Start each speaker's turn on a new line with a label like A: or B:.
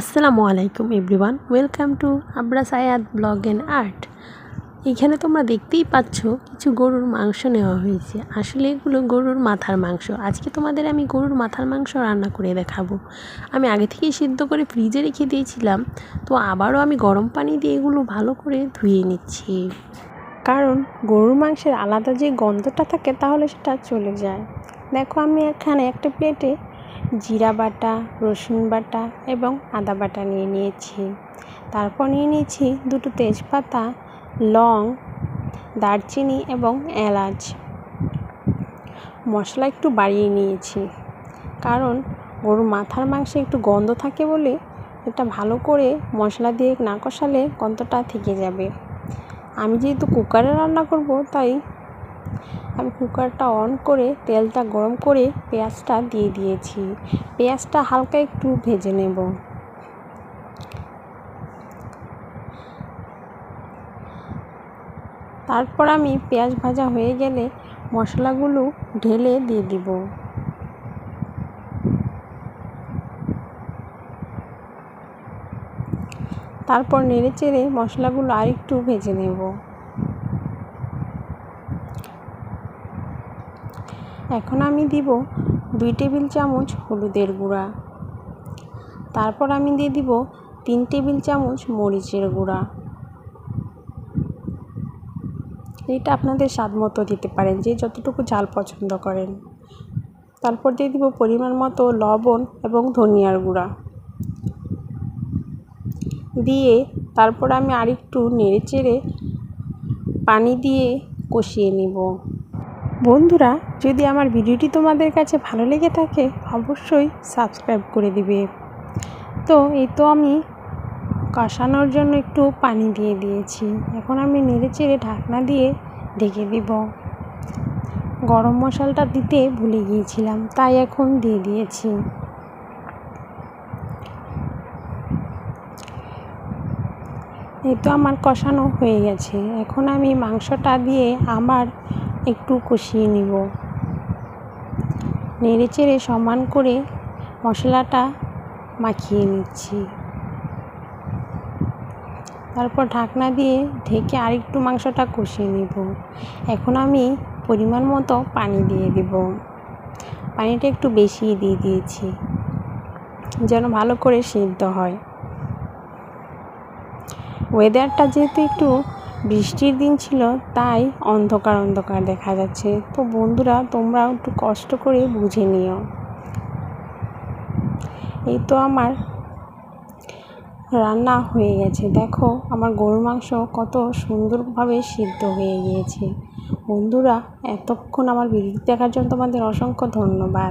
A: আসসালামু আলাইকুম, everyone. Welcome to Abra Sayad blog and art. এখানে তোমরা দেখতেই পাচ্ছ, কিছু গরুর মাংস নেওয়া হয়েছে। আসলে এগুলো গরুর মাথার মাংস। আজকে তোমাদের আমি গরুর মাথার মাংস রান্না করে দেখাবো। আমি আগে থেকেই সিদ্ধ করে ফ্রিজে রেখে দিয়েছিলাম, তো আবারও আমি গরম পানি দিয়ে এগুলো ভালো করে ধুয়ে নিচ্ছি। কারণ গরুর মাংসের আলাদা যে গন্ধটা থাকে, তাহলে সেটা চলে যায়। দেখো আমি এখানে একটা প্লেটে জিরা বাটা, রসুন বাটা এবং আদা বাটা নিয়ে নিয়েছি। তারপর নিয়ে নিয়েছি দুটো তেজপাতা, লং, দারচিনি এবং এলাচ। মশলা একটু বাড়িয়ে নিয়েছি, কারণ গরুর মাথার মাংসে একটু গন্ধ থাকে বলে এটা ভালো করে মশলা দিয়ে না কষালে গন্ধটা থেকে যাবে। আমি যেহেতু কুকারে রান্না করব, তাই আমি কুকারটা অন করে তেলটা গরম করে পেঁয়াজটা দিয়ে দিয়েছি। পেঁয়াজটা হালকা একটু ভেজে নেব। তারপর আমি পেঁয়াজ ভাজা হয়ে গেলে মশলাগুলো ঢেলে দিয়ে দিব। তারপর নেড়ে চেড়ে মশলাগুলো আরেকটু ভেজে নেব। এখন আমি দিব দুই টেবিল চামচ হলুদের গুঁড়া। তারপর আমি দিয়ে দিব তিন টেবিল চামচ মরিচের গুঁড়া। এটা আপনাদের স্বাদ মতো দিতে পারেন, যে যতটুকু ঝাল পছন্দ করেন। তারপর দিয়ে দিব পরিমাণ মতো লবণ এবং ধনিয়ার গুঁড়া। দিয়ে তারপর আমি আরেকটু নেড়ে চেড়ে পানি দিয়ে কষিয়ে নিব। বন্ধুরা, যদি আমার ভিডিওটি তোমাদের কাছে ভালো লেগে থাকে, অবশ্যই সাবস্ক্রাইব করে দিবে। তো, এই তো আমি কষানোর জন্য একটু পানি দিয়ে দিয়েছি। এখন আমি নেড়ে চেড়ে ঢাকনা দিয়ে ঢেকে দিব। গরম মশলাটা দিতে ভুলে গিয়েছিলাম, তাই এখন দিয়ে দিয়েছি। এই তো আমার কষানো হয়ে গেছে। এখন আমি মাংসটা দিয়ে আবার একটু কষিয়ে নিব। নেড়ে চেড়ে সমান করে মশলাটা মাখিয়ে নিচ্ছি। তারপর ঢাকনা দিয়ে ঢেকে আরেকটু মাংসটা কষিয়ে নিব। এখন আমি পরিমাণ মতো পানি দিয়ে দিব। পানিটা একটু বেশি দিয়ে দিয়েছি, যেন ভালো করে সিদ্ধ হয়। ওয়েদারটা যেহেতু একটু বৃষ্টির দিন ছিল, তাই অন্ধকার অন্ধকার দেখা যাচ্ছে। তো বন্ধুরা, তোমরাও একটু কষ্ট করে বুঝে নিও। এই তো আমার রান্না হয়ে গেছে। দেখো, আমার গরুর মাংস কত সুন্দরভাবে সিদ্ধ হয়ে গিয়েছে। বন্ধুরা, এতক্ষণ আমার ভিডিও দেখার জন্য তোমাদের অসংখ্য ধন্যবাদ।